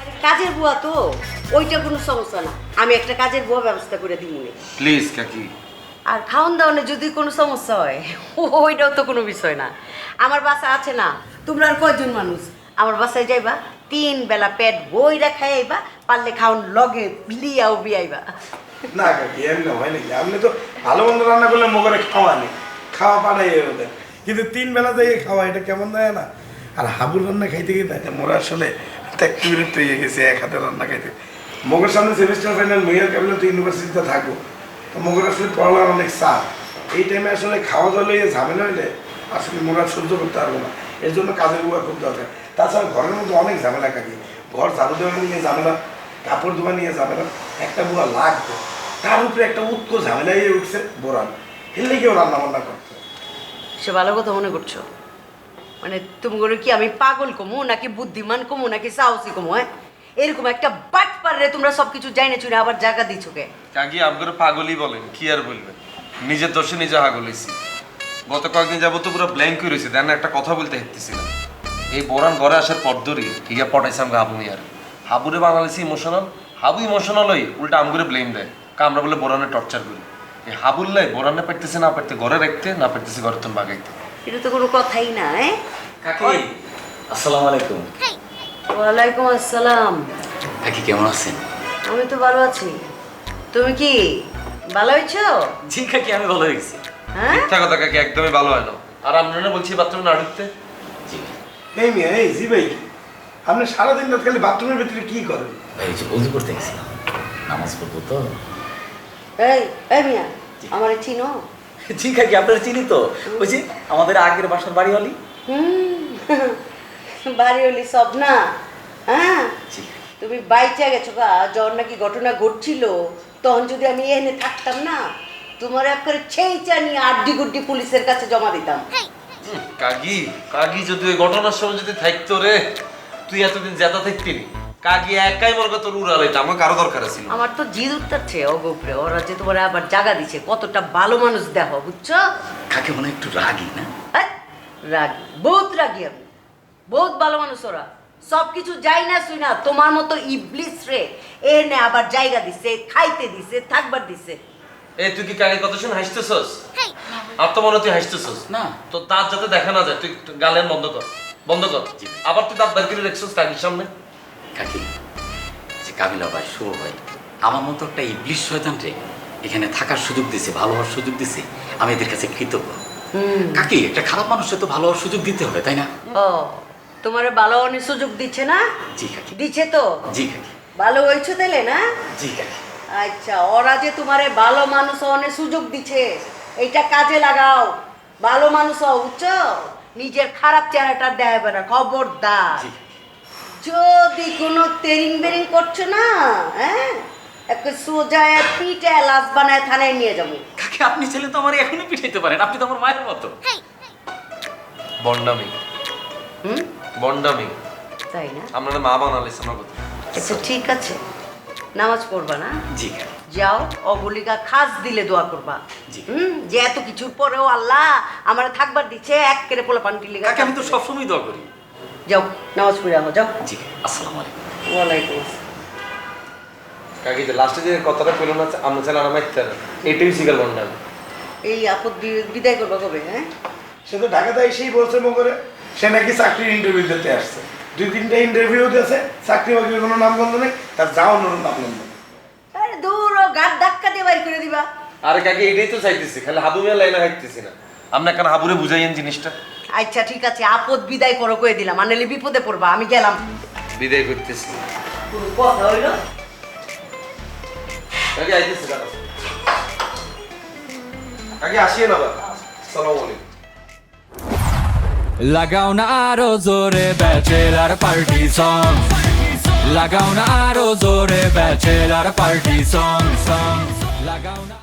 আরে কাজের বুয়া তো ওইটা কোনো সমস্যা না। আমি একটা কাজের বুয়া ব্যবস্থা করে দিব প্লিজ কাকি। আর খাওয়ান দাওয়ানে যদি কোনো সমস্যা হয় ওইটাও তো কোনো বিষয় না। আমার বাসা আছে না তোমরা আর কয়জন মানুষ? আমার বাসায় যাইবা তিন বেলা পেট বইরা খাইবা পারলে খাওন লগে লিয়াও বিয়াইবা। না কাকি এমনি হয় নাকি? আপনি তো ভালো মন্দ রান্না করলে মোগরে খাওয়া নেই খাওয়া পাঠাই ওদের কিন্তু তিন বেলা দিয়ে খাওয়া এটা কেমন দেয় না? আর হাবুর রান্না খাইতে গিয়ে মোরা আসলে বিরক্ত হয়ে গেছে, এক হাতে রান্না খাইতে। মোগের সামনে সেমিস্টার ফাইনাল মেয়ের ক্যাবিনেট তো ইউনিভার্সিটিতে থাকব। তো মোগের আসলে পড়ার অনেক চাপ। এই টাইমে আসলে খাওয়া দাওয়া লইয়ে ঝামেলা হইলে আসলে মোরা সহ্য করতে পারব না। এর জন্য কাজের বুয়া খুব দরকার। তাছাড়া ঘরের মধ্যে অনেক ঝামেলা কাকি ঘর ঝাড়ু দেওয়া নিয়ে ঝামেলা, কাপড় ধোয়া নিয়ে ঝামেলা, একটা বুয়া লাগবে। তার উপরে একটা উৎকো ঝামেলা উঠছে বোরান। এলে কেউ রান্না বান্না করতে সে ভালো কথা মনে করছ? মানে তুমি করে কি আমি পাগল কমু নাকি বুদ্ধিমান কমু নাকি সাহসী কমু হ্যাঁ? এরকম একটা বাট পারলে তোমরা সব কিছু জাইনে চুনে আবার জায়গা দিচ্ছ কে? কাকি আপনারা পাগলই বলেন কি আর বলবেন? নিজের দোষে নিজে হাগলিছি গত কয়েকদিন যাব তো পুরো ব্ল্যাঙ্ক হয়ে রয়েছে দেন একটা কথা বলতে হেঁটতেছি না এই বোরান ঘরে আসার পর ধরি পটাইছে আমাকে হাবু মিয়ার হাবুরে বানালিছি ইমোশনাল হাবু ইমোশনাল হই উল্টা আমগুরে ব্লেম দেয়। কা আমরা বলে বোরানে টর্চার করি। এই হাবুল হাবুল্লাই বোরানে পারতেছে না পারতে ঘরে রাখতে না পারতেছে ঘরে তুমি বাগাইতে। এটা তো কোনো কথাই না হ্যাঁ? কাকি আসসালামু আলাইকুম। ওয়ালাইকুম আসসালাম। কাকি কেমন আছেন? আমি তো ভালো আছি। তুমি কি ভালো হয়েছো? জি কাকি আমি ভালো গেছি হ্যাঁ? মিথ্যা কথা কাকি একদমই ভালো হয় না। আর আপনারা বলছি বাথরুমে না ঢুকতে? জি। এই মিয়া এই জি ভাই আপনি সারাদিন রাত খালি বাথরুমের ভিতরে কি করেন? ভাই এই যে বলতে করতে গেছিলাম। নামাজ পড়ব তো। এই এই মিয়া আমার চিনো। জি কাকি আপনারা চিনি তো? ওই যে আমাদের আগের বাসার বাড়িওয়ালি? হুম। বাড়ি হলি সব না? হ্যাঁ? তুমি বাইচা গেছো গা যখন নাকি ঘটনা ঘটছিল। তখন যদি আমি এনে থাকতাম না তোমার একবারে ছেইচা নিয়ে আড্ডি গুড্ডি পুলিশের কাছে জমা দিতাম। কাকি কাকি যদি ওই ঘটনার সময় যদি থাকতো রে তুই এতদিন জেতা থাকতি নি কাকি একাই মনে তোর উড়ালাইতে আমার কারও দরকার ছিল আমার তো জিদ উঠতেছে অগোপরে ওরা যে তোমার আবার জায়গা দিছে কতটা ভালো মানুষ দেখো বুঝছ? কাকে মনে হয় একটু রাগি না? রাগি বহুত রাগি আমি বহুত ভালো মানুষ ওরা। সব কিছু যাই না শুই না তোমার মতো ইবলিস রে এনে আবার জায়গা দিছে খাইতে দিছে থাকবার দিছে। এই তুই কি কাকি কত শুনে হাসতেছস? আর তো মনে তুই হাসতেছস? না। তো তার যাতে দেখা না যায় তুই একটু গালেন বন্ধ কর বন্ধ কর। আবার তুই দাঁত বের করে দেখছস কাকির সামনে? কাকি যে কাবিলা ভাই শুভ ভাই আমার মতো একটা ইবলিশ শয়তান রে এখানে থাকার সুযোগ দিছে ভালো হওয়ার সুযোগ দিছে আমি এদের কাছে কৃতজ্ঞ। কাকি একটা খারাপ মানুষের তো ভালো হওয়ার সুযোগ দিতে হবে তাই না? ও তোমার ভালো অনেক সুযোগ দিচ্ছে না? জি কাকি। দিচ্ছে তো? জি কাকি। ভালো হয়েছে তাইলে না? জি কাকি। আচ্ছা ওরা যে তোমারে ভালো মানুষ অনেক সুযোগ দিচ্ছে এইটা কাজে লাগাও। ভালো মানুষ হও বুঝছ? নিজের খারাপ চেহারাটা দেখাবে না খবরদার। যদি কোনো তেরিং বেরিং করছ না হ্যাঁ? একটা সোজা পিঠে লাশ বানায় থানায় নিয়ে যাব। আপনি ছেলে তো আমার এখনই পিঠাইতে পারেন। আপনি তো আমার মায়ের মতো। বন্ডামি। হুম? বন্ডামি। তাই না? আমরা মা বানালিস আমার কথা। আচ্ছা ঠিক আছে। নামাজ পড়বা না? জি যাও অবলিকা খাস দিলে দোয়া করবা। জি। হুম? যে এত কিছুর পরেও আল্লাহ আমার থাকবার দিচ্ছে এক কেড়ে পোলা পান্টি লেগে। কাকি আমি তো সবসময় দোয়া করি। যাও নামাজ পড়ে আহো যাও। জি আসসালামু আলাইকুম। ওয়ালাইকুম আসসালাম। কাকি যে লাস্টে যে কথাটা কইলো না আমরা চাই আর মাইতে এটাই শিকার বন্ডামি এই আপদ বিদায় করবা কবে হ্যাঁ? সে তো ঢাকাতে এসেই বলছে মোগরে সে নাকি চাকরির ইন্টারভিউ দিতে আসছে। দুই তিনটা ইন্টারভিউ দিয়েছে চাকরি বাকরির কোনো নাম গন্ধ নেই তার যাওয়ানোর নাম গন্ধ নেই। আরে দূর ও গাত ধাক্কা দিয়ে বাইর করে দিবা। আরে কাকি এটাই তো চাইতেছি খালি হাবু মিয়া লাইনে হাইতেছি না। আমরা কেন হাবুরে বুঝাইয়েন জিনিসটা। আচ্ছা ঠিক আছে আপদ বিদায় করো কয়ে দিলাম। আনালে বিপদে পড়বা আমি গেলাম। বিদায় করতেছি। কথা হইল? কাকি আইতেছি দাঁড়াও কাকি আসিয়ে না সালাম আলাইকুম। লাগাও না আরও জোরে ব্যাচেলার পার্টি সং লাগাও না আরও জোরে ব্যাচেলার পার্টি সং সং লাগাও না